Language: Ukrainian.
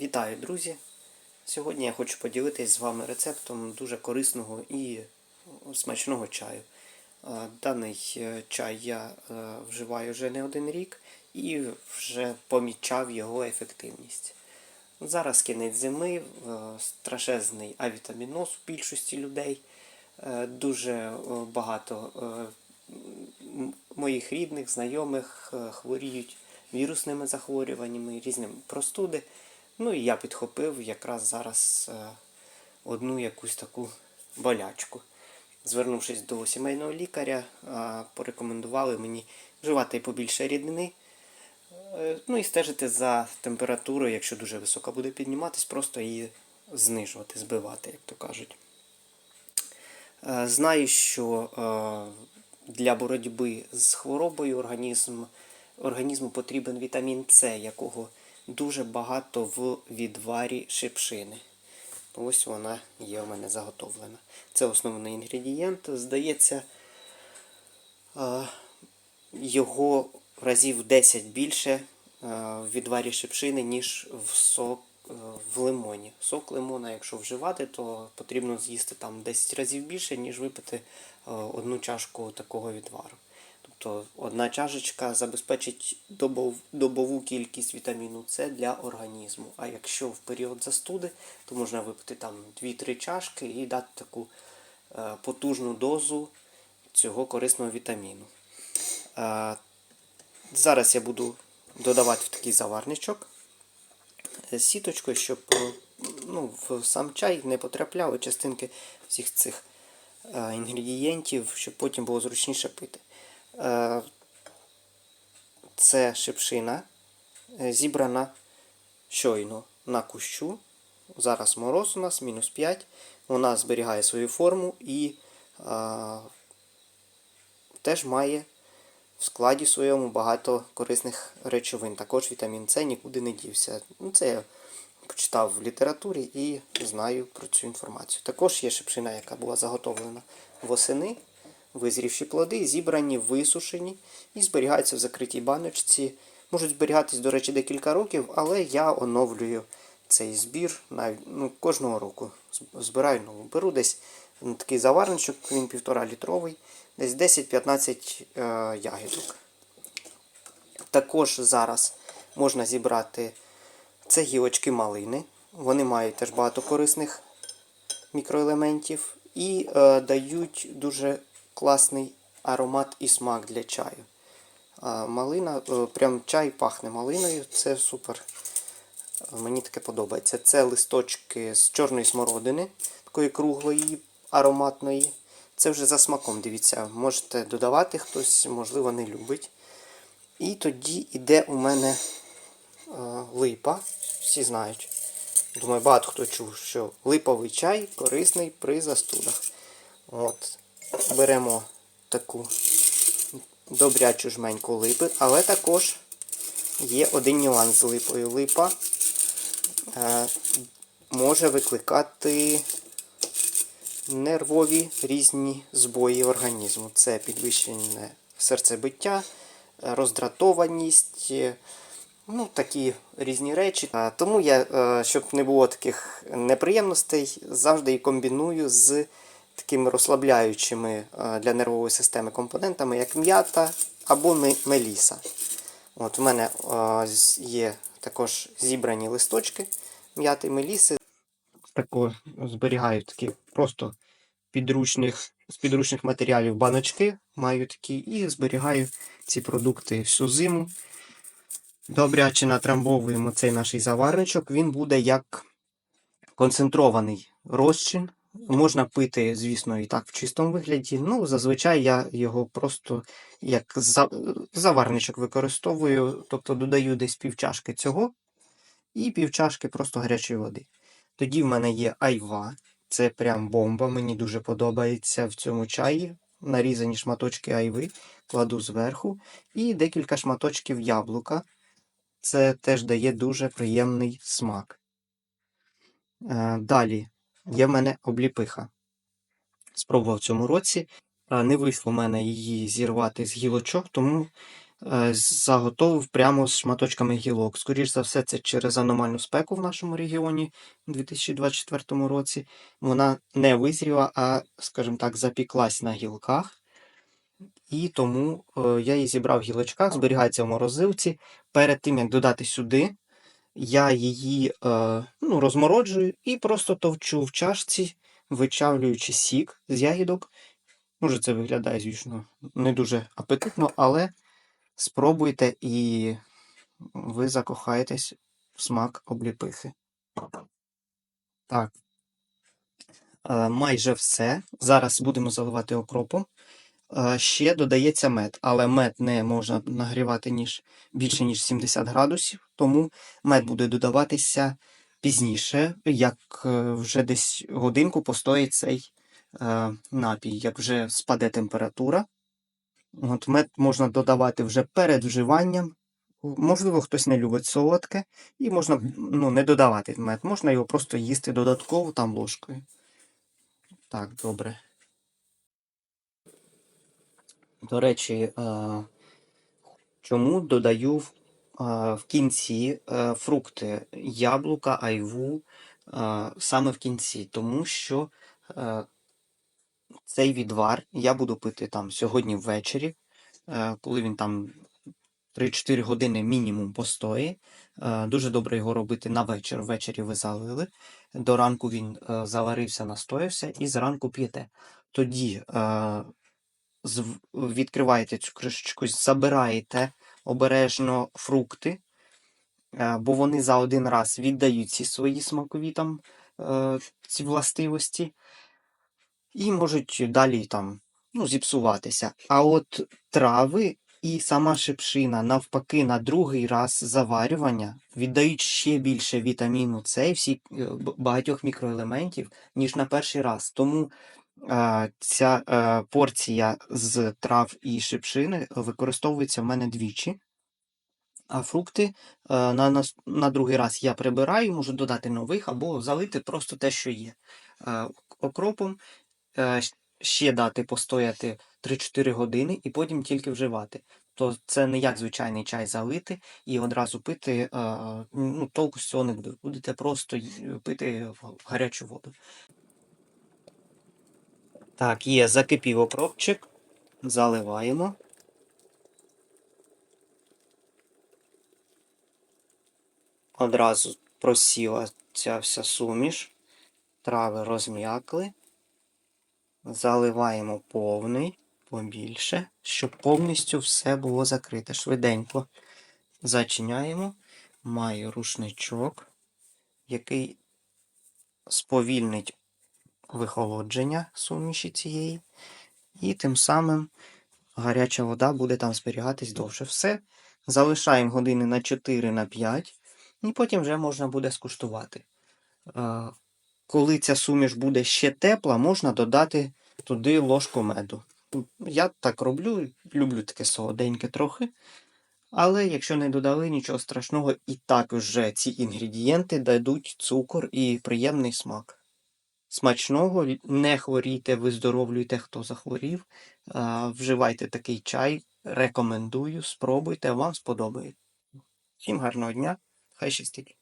Вітаю, друзі! Сьогодні я хочу поділитись з вами рецептом дуже корисного і смачного чаю. Даний е, чай я е, вживаю вже не один рік і вже помічав його ефективність. Зараз кінець зими, е, страшезний авітаміноз у більшості людей. Е, Дуже е, багато е, моїх рідних, знайомих е, хворіють вірусними захворюваннями, різними простуди. Ну і я підхопив якраз зараз е, одну якусь таку болячку. Звернувшись до сімейного лікаря, е, порекомендували мені вживати побільше рідини. Е, Ну і стежити за температурою, якщо дуже висока буде підніматись, просто її знижувати, збивати, як то кажуть. Знаю, що для боротьби з хворобою організм, організму потрібен вітамін С, якого дуже багато в відварі шипшини. Ось вона є у мене заготовлена. Це основний інгредієнт. Здається, його разів 10 більше в відварі шипшини, ніж в сок е, в лимоні. Сок лимона, якщо вживати, то потрібно з'їсти там 10 разів більше, ніж випити е, одну чашку такого відвару. Тобто одна чашечка забезпечить добов, добову кількість вітаміну С для організму. А якщо в період застуди, то можна випити там 2-3 чашки і дати таку е, потужну дозу цього корисного вітаміну. Е, зараз я буду додавати в такий заварничок е, сіточкою, щоб е, ну, в сам чай не потрапляли частинки всіх цих е, інгредієнтів, щоб потім було зручніше пити. Е, Це шипшина, е, зібрана щойно на кущу. Зараз мороз у нас мінус 5. Вона зберігає свою форму і е, теж має в складі своєму багато корисних речовин. Також вітамін С нікуди не дівся. Ну, Це я почитав в літературі і знаю про цю інформацію. Також є шипшина, яка була заготовлена восени, визрівші плоди, зібрані, висушені і зберігаються в закритій баночці. Можуть зберігатись, до речі, декілька років, але я оновлюю цей збір ну, кожного року. Збираю нову. Беру десь такий заварничок, він півтора літровий, десь 10-15 е, ягідок. Також зараз можна зібрати це гілочки малини. Вони мають теж багато корисних мікроелементів і е, дають дуже класний аромат і смак для чаю. Малина, е, прям чай пахне малиною, це супер. Мені таке подобається. Це листочки з чорної смородини, такої круглої, ароматної. Це вже за смаком, дивіться, можете додавати хтось, можливо, не любить. І тоді йде у мене е, липа. Всі знають. Думаю, багато хто чув, що липовий чай корисний при застудах. От. Беремо таку добрячу жменьку липи, але також є один нюанс з липою. Липа е, може викликати нервові різні збої організму. Це підвищене серцебиття, е, роздратованість, е, ну, такі різні речі. Тому я, е, щоб не було таких неприємностей, завжди і комбіную з такими розслабляючими е, для нервової системи компонентами, як м'ята або меліса. От У мене е, є також зібрані листочки м'яти меліси. Тако зберігаю такі просто підручних, з підручних матеріалів баночки, маю такі, і зберігаю ці продукти всю зиму. Добряче натрамбовуємо цей наш заварничок. Він буде як концентрований розчин. Можна пити, звісно, і так в чистому вигляді. Ну, зазвичай я його просто як заварничок використовую, тобто додаю десь півчашки цього і півчашки просто гарячої води. Тоді в мене є айва. Це прям бомба. Мені дуже подобається в цьому чаї. Нарізані шматочки айви, кладу зверху, і декілька шматочків яблука. Це теж дає дуже приємний смак. Е, Далі є в мене обліпиха. Спробував в цьому році. Не вийшло в мене її зірвати з гілочок, тому е, заготовив прямо з шматочками гілок. Скоріше за все, це через аномальну спеку в нашому регіоні у 2024 році. Вона не визріла, а, скажімо так, запіклась на гілках. І тому е, я її зібрав в гілочках, зберігається в морозилці. Перед тим, як додати сюди, я її е, ну, розмороджую і просто товчу в чашці, вичавлюючи сік з ягідок. Може, це виглядає, звісно, не дуже апетитно, але спробуйте і ви закохаєтесь в смак обліпихи. Так. Е, майже все. Зараз будемо заливати окропом. Ще додається мед, але мед не можна нагрівати ніж більше ніж 70 градусів, тому мед буде додаватися пізніше, як е, вже десь годинку постоїть цей е, напій, як вже спаде температура. От мед можна додавати вже перед вживанням. Можливо, хтось не любить солодке, і можна ну, не додавати мед, можна його просто їсти додатково там ложкою. Так, добре. До речі, е, чому додаю в, е, кінці е, фрукти яблука, айву саме в кінці? Тому що цей відвар я буду пити там сьогодні ввечері, коли він там 3-4 години мінімум постоїть. Е, Дуже добре його робити на вечір. Ввечері ви залили. До ранку він заварився, настоявся, і зранку п'єте. Тоді відкриваєте цю кришечку, забираєте обережно фрукти, е, бо вони за один раз віддають ці свої смакові там е, ці властивості і можуть далі там ну, зіпсуватися. А от трави і сама шипшина, навпаки, на другий раз заварювання віддають ще більше вітаміну С і всі е, багатьох мікроелементів, ніж на перший раз. Тому ця е, порція з трав і шипшини використовується в мене двічі. А фрукти е, на, на другий раз я прибираю, можу додати нових або залити просто те, що є. Е, Окропом ще дати постояти 3-4 години і потім тільки вживати. То це не як звичайний чай залити і одразу пити, ну, толку з цього не буде. Будете просто пити в гарячу воду. Так, є, закипів окропчик. Заливаємо. Одразу просіла ця вся суміш. Трави розм'якли. Заливаємо повний, побільше, щоб повністю все було закрите. Швиденько зачиняємо. Маю рушничок, який сповільнить вихолодження суміші цієї. І тим самим гаряча вода буде там зберігатись довше. Все. Залишаємо години на 4 на 5, і потім вже можна буде скуштувати. Е, Коли ця суміш буде ще тепла, можна додати туди ложку меду. Я так роблю, люблю таке солоденьке трохи. Але якщо не додали нічого страшного, і так вже ці інгредієнти дадуть цукор і приємний смак. Смачного, не хворійте, виздоровлюйте, хто захворів. Вживайте такий чай, рекомендую, спробуйте, вам сподобається. Всім гарного дня, хай щастить.